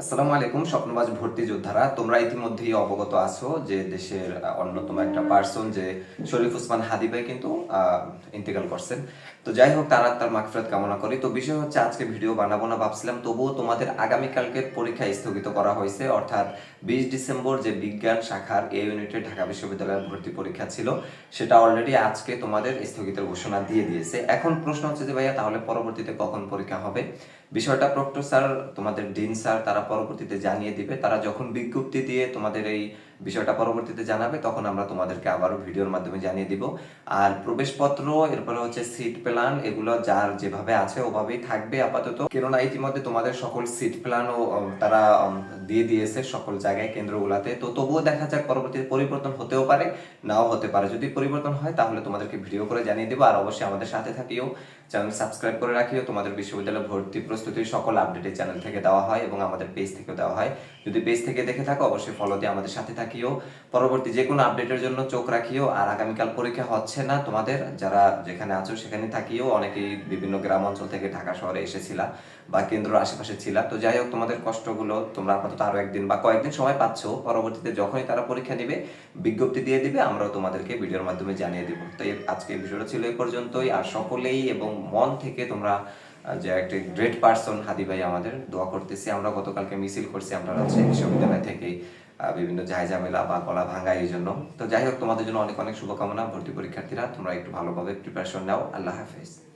আসসালামু আলাইকুম, স্বপ্নবাজ ভর্তি যোদ্ধারা। তোমরা ইতিমধ্যেই অবগত আছো যে দেশের অন্যতম একটা পার্সন যে শরীফ উসমান হাদি ভাই কিন্তু ইন্তেকাল করছেন তো যাই হোক, তারা তার মাগফিরাত কামনা করি। তো বিষয় হচ্ছে, আজকে ভিডিও বানাবো না, ভাবছিলাম তবুও তোমাদের আগামীকালকের পরীক্ষা স্থগিত করা হয়েছে। অর্থাৎ বিশ ডিসেম্বর যে বিজ্ঞান শাখার এ ইউনিটের ঢাকা বিশ্ববিদ্যালয়ের ভর্তি পরীক্ষা ছিল, সেটা অলরেডি আজকে তোমাদের স্থগিতের ঘোষণা দিয়ে দিয়েছে। এখন প্রশ্ন হচ্ছে যে ভাইয়া, তাহলে পরবর্তীতে কখন পরীক্ষা হবে? বিষয়টা প্রক্টর স্যার, তোমাদের ডিন স্যার, তারা পরবর্তীতে জানিয়ে দিবে। তারা যখন বিজ্ঞপ্তি দিয়ে তোমাদের এই বিষয়টা পরবর্তীতে জানাবে, তখন আমরা তোমাদেরকে আবারও ভিডিওর মাধ্যমে জানিয়ে দিব। আর প্রবেশপত্র, এরপরে হচ্ছে সিট প্ল্যান এগুলো যার যেভাবে আছে ওভাবেই থাকবে আপাতত। কেননা ইতিমধ্যে তোমাদের সকল সিট প্ল্যানও তারা দিয়ে দিয়েছে সকল জায়গায়, কেন্দ্রগুলোতে। তো তবুও দেখা যাক, পরবর্তীতে পরিবর্তন হতেও পারে, নাও হতে পারে। যদি পরিবর্তন হয়, তাহলে তোমাদেরকে ভিডিও করে জানিয়ে দেবো। আর অবশ্যই আমাদের সাথে থাকিও। চ্যানেল সাবস্ক্রাইব করে রাখিও। তোমাদের বিশ্ববিদ্যালয় ভর্তি প্রস্তুতির সকল আপডেট এই চ্যানেল থেকে দেওয়া হয় এবং আমাদের পেজ থেকেও দেওয়া হয়। যদি পেজ থেকে দেখে থাকো, অবশ্যই ফলো দিয়ে আমাদের সাথে থাকিও পরবর্তী যে কোনো আপডেটের জন্য চোখ রাখিও। আর আগামীকাল পরীক্ষা হচ্ছে না তোমাদের। যারা যেখানে আছো সেখানে থাকিও। অনেকেই বিভিন্ন গ্রাম অঞ্চল থেকে ঢাকা শহরে এসেছিলা বা কেন্দ্র আশেপাশে ছিলা। তো যাই হোক, তোমাদের কষ্টগুলো তোমরা আপাতত আরও একদিন বা কয়েকদিন সময় পাচ্ছ। পরবর্তীতে যখনই তারা পরীক্ষা নিবে, বিজ্ঞপ্তি দিয়ে দিবে আমরাও তোমাদেরকে ভিডিওর মাধ্যমে জানিয়ে দিব। তো আজকে ভিডিওটা ছিল এই পর্যন্তই। আর সকলেই এবং মন থেকে তোমরা যে একটা গ্রেট পার্সন হাদি ভাই আমাদের দোয়া করতেছি। আমরা গতকালকে মিছিল করছি, আমরা রাজশাহী বিশ্ববিদ্যালয় থেকে বিভিন্ন ঝাই ঝামেলা বা গলা ভাঙা এই জন্য। তো যাই হোক, তোমাদের জন্য অনেক অনেক শুভকামনা। ভর্তি পরীক্ষার্থীরা, তোমরা একটু ভালোভাবে প্রিপারেশন নাও। আল্লাহ হাফেজ।